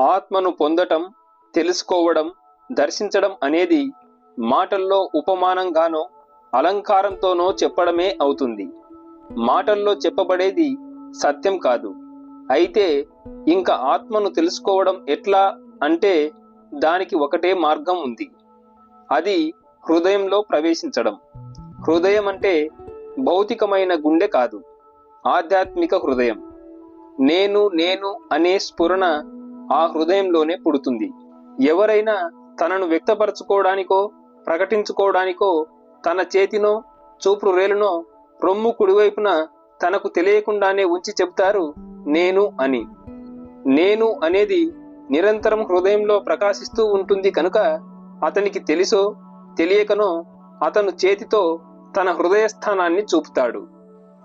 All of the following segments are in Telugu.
ఆత్మను పొందటం తెలుసుకోవడం దర్శించడం అనేది మాటల్లో ఉపమానంగానో అలంకారంతోనో చెప్పడమే అవుతుంది. మాటల్లో చెప్పబడేది సత్యం కాదు. అయితే ఇంకా ఆత్మను తెలుసుకోవడం ఎట్లా అంటే దానికి ఒకటే మార్గం ఉంది. అది హృదయంలో ప్రవేశించడం. హృదయం అంటే భౌతికమైన గుండె కాదు. ఆధ్యాత్మిక హృదయం. నేను నేను అనే స్ఫురణ ఆ హృదయంలోనే పుడుతుంది. ఎవరైనా తనను వ్యక్తపరచుకోవడానికో ప్రకటించుకోవడానికో తన చేతినో చూపుడు రేలునో రొమ్ము కుడివైపున తనకు తెలియకుండానే ఉంచి చెప్తారు నేను అని. నేను అనేది నిరంతరం హృదయంలో ప్రకాశిస్తూ ఉంటుంది కనుక అతనికి తెలుసో తెలియకనో అతను చేతితో తన హృదయ స్థానాన్ని చూపుతాడు.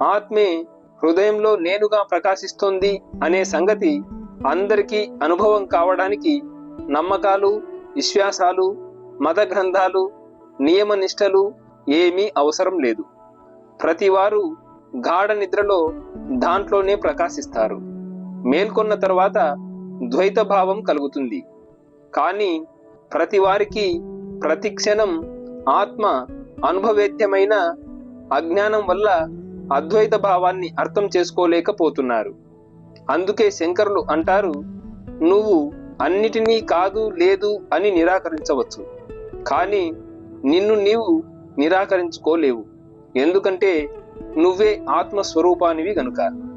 ఆత్మే హృదయంలో నేనుగా ప్రకాశిస్తోంది అనే సంగతి అందరికీ అనుభవం కావడానికి నమ్మకాలు విశ్వాసాలు మత గ్రంథాలు నియమ నిష్టలు ఏమీ అవసరం లేదు. ప్రతివారు గాఢ నిద్రలో దాంట్లోనే ప్రకాశిస్తారు. మేల్కొన్న తర్వాత ద్వైత భావం కలుగుతుంది. కానీ ప్రతి వారికి ప్రతి క్షణం ఆత్మ అనుభవేద్యమైన అజ్ఞానం వల్ల అద్వైత భావాన్ని అర్థం చేసుకోలేకపోతున్నారు. అందుకే శంకరులు అంటారు నువ్వు అన్నిటినీ కాదు లేదు అని నిరాకరించవచ్చు. కానీ నిన్ను నీవు నిరాకరించుకోలేవు. ఎందుకంటే నువ్వే ఆత్మస్వరూపానివి గనుక.